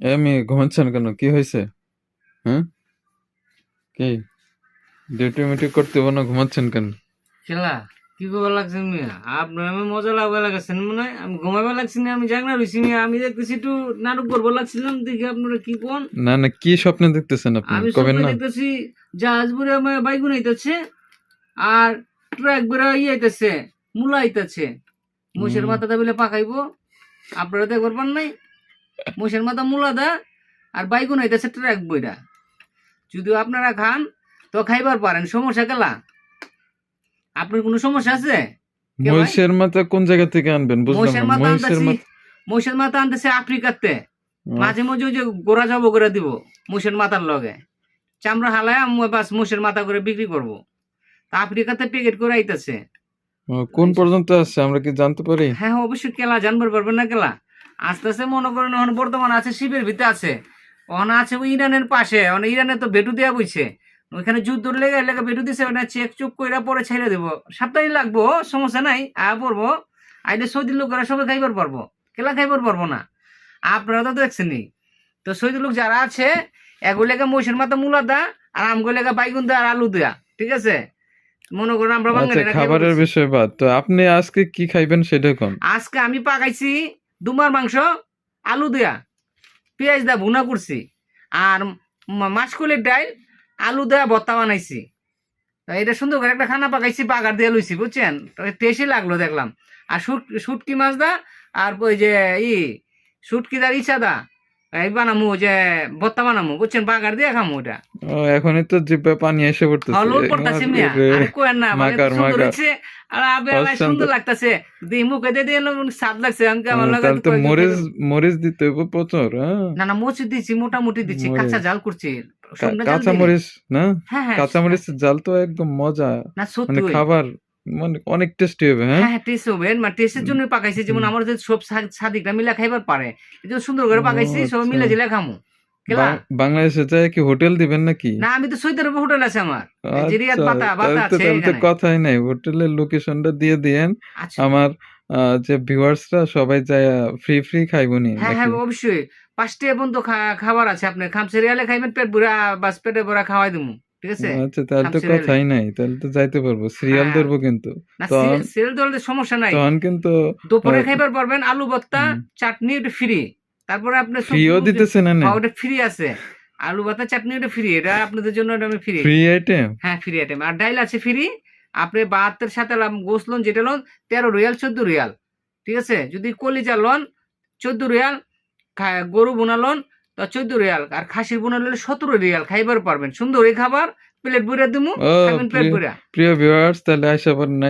এ আমি ঘুমাচ্ছেন কেন? কি হয়েছে? হ্যাঁ? কি? ডিউটি মিউটি করতে না ঘুমাচ্ছেন কেন? খেলা কি করবার লাগছে মিয়া? আপনার আমি মজা লাগবে লাগাচ্ছেন মনে হয়? আমি ঘুমাবে লাগছি না আমি জাগনা রয়েছি মিয়া। আমি দেখতেছি একটু নাটক করব লাগছিলাম দেখি আপনারা কি কোন। না না কি স্বপ্ন দেখতেছেন আপনি? আমি কবেন স্বপ্নে না। দেখতেছি জাহাজ বুড়ে আমার বাইগুন আইতেছে আর ট্রাক বুড়ে ইয়ে আইতেছে মূলা আইতেছে। মোষের হুম। মাথাটা বলে পাকাইবো। আপনারা দেখবার পান নাই? মোষের মাথা মূলা দা আর বাইগুন আইতেছে ট্রাক বইরা। যদিও আপনারা খান তো খাইবার পারেন সমস্যা কেলা? আপনার কোনো সমস্যা আছে? মহিষের মাথা কোন জায়গা থেকে আনবেন? বুঝলাম মহিষের মাথা মহিষের মাথা আনতেছে আফ্রিকাতে। মাঝে মাঝে ওই যে গোড়া যাব করে দিব মুসের মাথার লগে। চামড়া হালায় বাস মুসের মাথা করে বিক্রি করব। তা আফ্রিকাতে প্যাকেট করে আইতাছে। কোন পর্যন্ত আসছে আমরা কি জানতে পারি? হ্যাঁ হ্যাঁ, অবশ্যই কেলা জানবার পারবেন না কেলা? আস্তে আস্তে মনে করেন এখন বর্তমান আছে শিবের ভিতরে আছে। ওখানে আছে ওই ইরানের পাশে মানে ইরানে তো বেটু দেওয়া বইছে। ওইখানে যুদ্ধ লেগে লেগে বেটু দিছে ওটা চেক চুক করে পরে ছেড়ে দেবো। সপ্তাহে লাগবো সমস্যা নাই আ পড়ব। আইলে সৌদির লোকেরা সবাই খাইবার পারব কেলা খাইবার পারব না। আপনারা তো দেখছেনই। তো সৌদি লোক যারা আছে এগুলোকে মহিষের মাথা মূলা দা আর আমগুলোকে বাইগুন দা আর আলু দেয়া ঠিক আছে? মনে করেন আমরা আচ্ছা বাঙালিরা খাইবার খাবারের বিষয় বাদ। তো আপনি আজকে কি খাইবেন সেটা কোন? আজকে আমি পাকাইছি দুমার মাংস, আলু দেয়া, পেঁয়াজ দেয়া ভুনা করছি। আর মাসকলির ডাইল, আলু দেয়া ভর্তা বানাইছি। এটা সুন্দর করে একটা খানা পাকাইছি বাগার দিয়ে লইছি, বুঝছেন? টেস্টই লাগল দেখলাম। আর শুট, শুটকি মাছ দা, আর ওই যে ই, শুটকি দার ইচ্ছা দা এই বানামু যে ভর্তা বানামু বুঝছেন? বাগার দিয়ে খামু ওটা ও এখনই তো পানি এসে পড়তেছে। হলুদ পড়তাছে মিয়া। আরে, আরে কোয়েন না মানে সুন্দর। আর আবে আমার সুন্দর লাগতাছে। দি মুখে দিয়ে দিয়ে স্বাদ লাগছে আমি কেমন ও, লাগে তো মরিচ মরিচ দিতে হবে প্রচুর হ্যাঁ? না না মরিচ দিচ্ছি মোটামুটি দিচ্ছি কাঁচা জাল করছি। কাঁচা। মরিচ না? হ্যাঁ হ্যাঁ কাঁচা মরিচের জাল তো একদম মজা। মানে খাবার মানে অনেক টেস্টি হবে হ্যাঁ? হ্যাঁ টেস্ট হবে। মানে টেস্টের জন্য পাকাইছি যেমন আমার যে সব সাদিকরা মিলা খাইবার পারে। এই সুন্দর করে পাকাইছি সব আচ্ছা। মিলে জিলে খামু। বাংলাদেশে যায় কি হোটেল দিবেন নাকি? না আমি তো সৈদের হোটেল আছে আমার। যে রিয়াদ আচ্ছা, বাতা আছে তো। কথাই নাই। হোটেলের লোকেশনটা দিয়ে দিয়েন। আচ্ছা। আমার যে ভিউয়ার্সরা সবাই যায় ফ্রি ফ্রি খাইবো নি হ্যাঁ হ্যাঁ অবশ্যই। পাঁচটি এবং তো খাবার আছে আপনি খাম সিরিয়ালে খাইবেন পেট ভরা বাস পেটে ভরা খাওয়াই দিমু। ঠিক আছে? আচ্ছা তাহলে তো কথাই নাই তাহলে তো যাইতে পারব। সিরিয়াল হ্যাঁ। ধরবো কিন্তু। সিরিয়াল দলতে সমস্যা নাই। তখন কিন্তু দুপুরে খাইবার পারবেন আলু ভর্তা চাটনি ওটা ফ্রি তারপরে আপনি ফ্রিও দিতেছে না না? ওটা ফ্রি আছে। আলু ভর্তা চাটনি ওটা ফ্রি এটা আপনাদের জন্য ওটা আমি ফ্রি ফ্রি আইটেম হ্যাঁ ফ্রি আইটেম আর ডাইল আছে ফ্রি আপনি বাহাত্তর সাথে গোস লোন যেটা লোন তেরো রিয়াল চোদ্দ রিয়াল। ঠিক আছে? যদি কলিজা লোন চোদ্দ রিয়াল গরু বোনা লোন তো চোদ্দ রিয়াল। আর খাসির বোনা হলে সতেরো রিয়াল খাইবার পারবেন। সুন্দর এই খাবার প্লেট বুড়া দিমু প্লেট খাবেন প্রিয়- বুড়া প্রিয় ভিউয়ার্স তাহলে আইসা পারেন